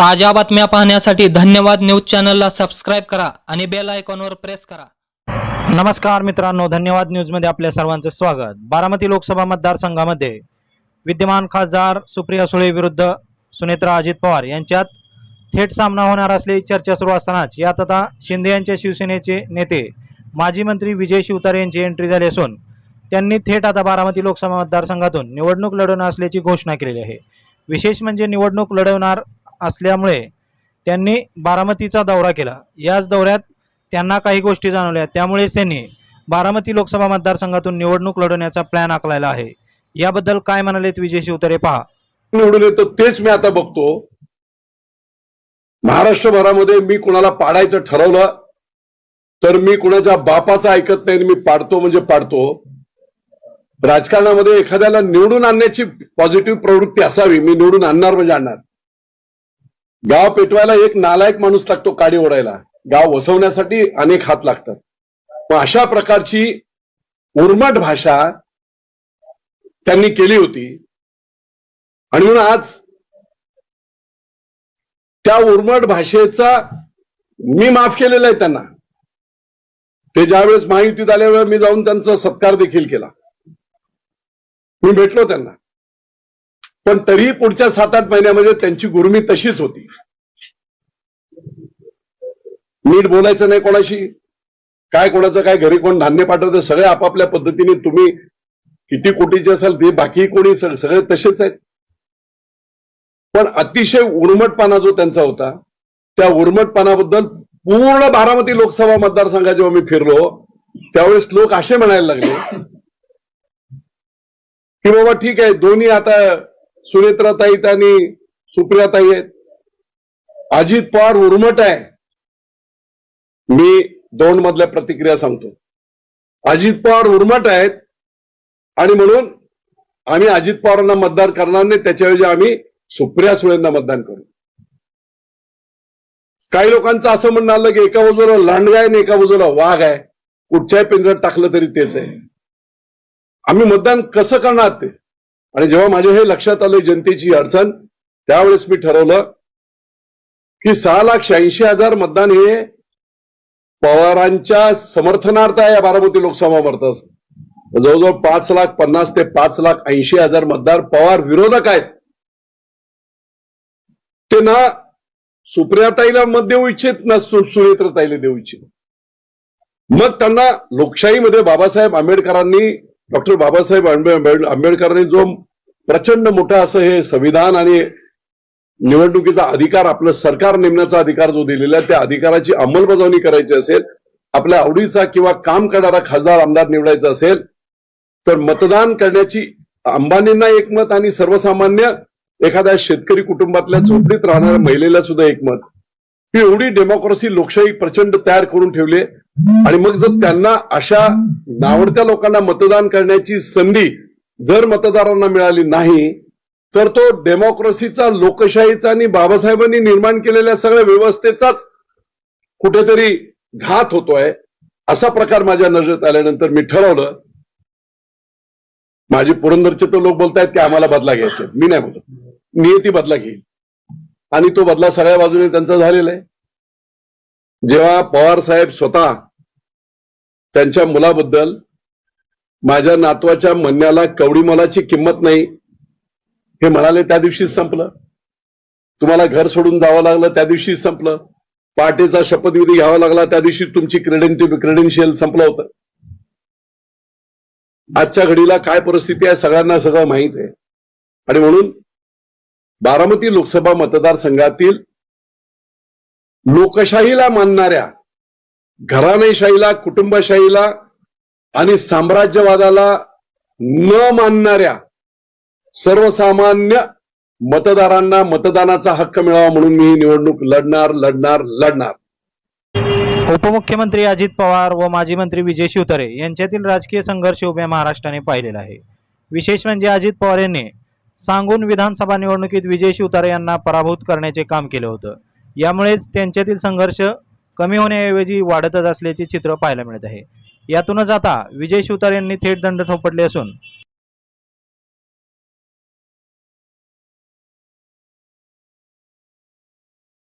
ताज्या बातम्या पाहण्यासाठी धन्यवाद न्यूज चॅनलला सबस्क्राईब करा आणि बेल आयकॉनवर प्रेस करा. नमस्कार मित्रांनो धन्यवाद न्यूजमध्ये आपल्या सर्वांचं स्वागत. बारामती लोकसभा मतदारसंघामध्ये विद्यमान खासदार सुप्रिया सुळे विरुद्ध सुनेत्रा अजित पवार यांच्यात थेट सामना होणार असल्याची चर्चा सुरू असतानाच यात आता शिंदे यांच्या शिवसेनेचे नेते माजी मंत्री विजय शिवतारे यांची एंट्री झाली असून त्यांनी थेट आता बारामती लोकसभा मतदारसंघातून निवडणूक लढवणार असल्याची घोषणा केलेली आहे. विशेष म्हणजे निवडणूक लढवणार असल्यामुळे त्यांनी बारामतीचा दौरा केला. याच दौऱ्यात त्यांना काही गोष्टी जाणवल्या. त्यामुळेच त्यांनी बारामती लोकसभा मतदारसंघातून निवडणूक लढवण्याचा प्लॅन आखलायला आहे. याबद्दल काय म्हणालेत विजय शिवतरे पहा. निवडून येतो तेच मी आता बघतो. महाराष्ट्रभरामध्ये मी कुणाला पाडायचं ठरवलं तर मी कुणाच्या बापाचं ऐकत नाही मी पाडतो म्हणजे पाडतो. राजकारणामध्ये एखाद्याला निवडून आणण्याची पॉझिटिव्ह प्रवृत्ती असावी मी निवडून आणणार म्हणजे आणणार. गाव पेटवायला एक नालायक माणूस लागतो काडी ओढायला. गाव वसवण्यासाठी अनेक हात लागतात. मग अशा प्रकारची उर्मट भाषा त्यांनी केली होती. आणि म्हणून आज त्या उर्मट भाषेचा मी माफ केलेला आहे त्यांना. ते ज्यावेळेस महायुतीत आल्यावर मी जाऊन त्यांचा सत्कार देखील केला. मी भेटलो त्यांना. पण तरीही पुढच्या सात आठ महिन्यामध्ये त्यांची गुरमी तशीच होती. नीट बोलायचं नाही कोणाशी. काय कोणाचं काय घरी कोण धान्य पाठवतं सगळे आपापल्या पद्धतीने तुम्ही किती कोटीचे असाल ते बाकी कोणी सगळे तसेच आहेत. पण अतिशय उर्मटपणा जो त्यांचा होता त्या उर्मटपणाबद्दल पूर्ण बारामती लोकसभा मतदारसंघात जेव्हा मी फिरलो त्यावेळेस लोक असे म्हणायला लागले की बाबा ठीक आहे दोन्ही आता सुनेत्राताईत आणि सुप्रियाताई आहेत. अजित पवार उर्मट आहे. मी दोन मधल्या प्रतिक्रिया सांगतो. अजित पवार उर्मट आहेत आणि म्हणून आम्ही अजित पवारांना मतदान करणार नाही त्याच्याऐवजी आम्ही सुप्रिया सुळेंना मतदान करू. काही लोकांचं असं म्हणणं आलं की एका बाजूला लांडगा आहे आणि एका बाजूला वाघ आहे. कुठच्याही पिंजऱ्यात टाकलं तरी तेच आहे. आम्ही मतदान कसं करणार ते? आणि जेव्हा माझ्या हे लक्षात आलं जनतेची अडचण त्यावेळेस मी ठरवलं की सहा लाख शहाऐंशी हजार मतदान हे पवारांच्या समर्थनार्थ आहे या बारामती लोकसभा मतदार जवळजवळ पाच लाख पन्नास ते पाच लाख ऐंशी हजार मतदार पवार विरोधक आहेत. ते ना सुप्रियाताईला मत देऊ इच्छित ना सु- सुनेत्रताईला देऊ इच्छित. मग त्यांना लोकशाहीमध्ये बाबासाहेब आंबेडकरांनी डॉक्टर बाबासाहेब आंबे- आंबेडकरांनी जो प्रचंड मोठा असं हे संविधान आणि निवडणुकीचा अधिकार आपलं सरकार नेमण्याचा अधिकार जो दिलेला आहे त्या अधिकाराची अंमलबजावणी करायची असेल आपल्या आवडीचा किंवा काम करणारा खासदार आमदार निवडायचा असेल तर मतदान करण्याची अंबानींना एकमत आणि सर्वसामान्य एखाद्या शेतकरी कुटुंबातल्या झोपडीत राहणाऱ्या महिलेला सुद्धा एकमत. ही एवढी डेमोक्रेसी लोकशाही प्रचंड तयार करून ठेवली आणि मग जर त्यांना अशा नावडत्या लोकांना मतदान करण्याची संधी जर मतदारांना मिळाली नाही तर तो डेमोक्रेसीचा लोकशाहीचा आणि बाबासाहेबांनी निर्माण केलेल्या सगळ्या व्यवस्थेचाच कुठेतरी घात होतोय असा प्रकार माझ्या नजरेत आल्यानंतर मी ठरवलं. माझे पुरंदरचे तर लोक बोलतायत की आम्हाला बदला घ्यायचा मी नाही बोलत. नियती बदला घेईल. आणि तो बदला सगळ्या बाजूने त्यांचा झालेला आहे. जेव्हा पवार साहेब स्वतः त्यांच्या मुलाबद्दल माझ्या नातवाच्या म्हणण्याला कवडी मोलाची किंमत नाही हे म्हणाले त्या दिवशीच संपलं. तुम्हाला घर सोडून जावं लागलं त्या दिवशीच संपलं. पहाटेचा शपथविधी घ्यावा लागला त्या दिवशी तुमची क्रेडेंटि क्रेडेन्शियल संपलं होतं. आजच्या घडीला काय परिस्थिती आहे सगळ्यांना सगळं माहीत आहे. आणि म्हणून बारामती लोकसभा मतदारसंघातील लोकशाहीला मानणाऱ्या घराणेशाहीला कुटुंबशाहीला आणि साम्राज्यवादाला न मानणाऱ्या सर्वसामान्य मतदारांना मतदानाचा हक्क मिळावा म्हणून मी निवडणूक लढणार लढणार लढणार. उपमुख्यमंत्री अजित पवार व माजी मंत्री विजय शिवतारे यांच्यातील राजकीय संघर्ष उभ्या महाराष्ट्राने पाहिलेला आहे. विशेष म्हणजे अजित पवार यांनी सांगून विधानसभा निवडणुकीत विजय शिवतारे यांना पराभूत करण्याचे काम केलं होतं. यामुळेच त्यांच्यातील संघर्ष कमी होण्याऐवजी वाढतच असल्याचे चित्र पाहायला मिळत आहे. यातूनच आता विजय शिवतार यांनी थेट दंड थोपटले असून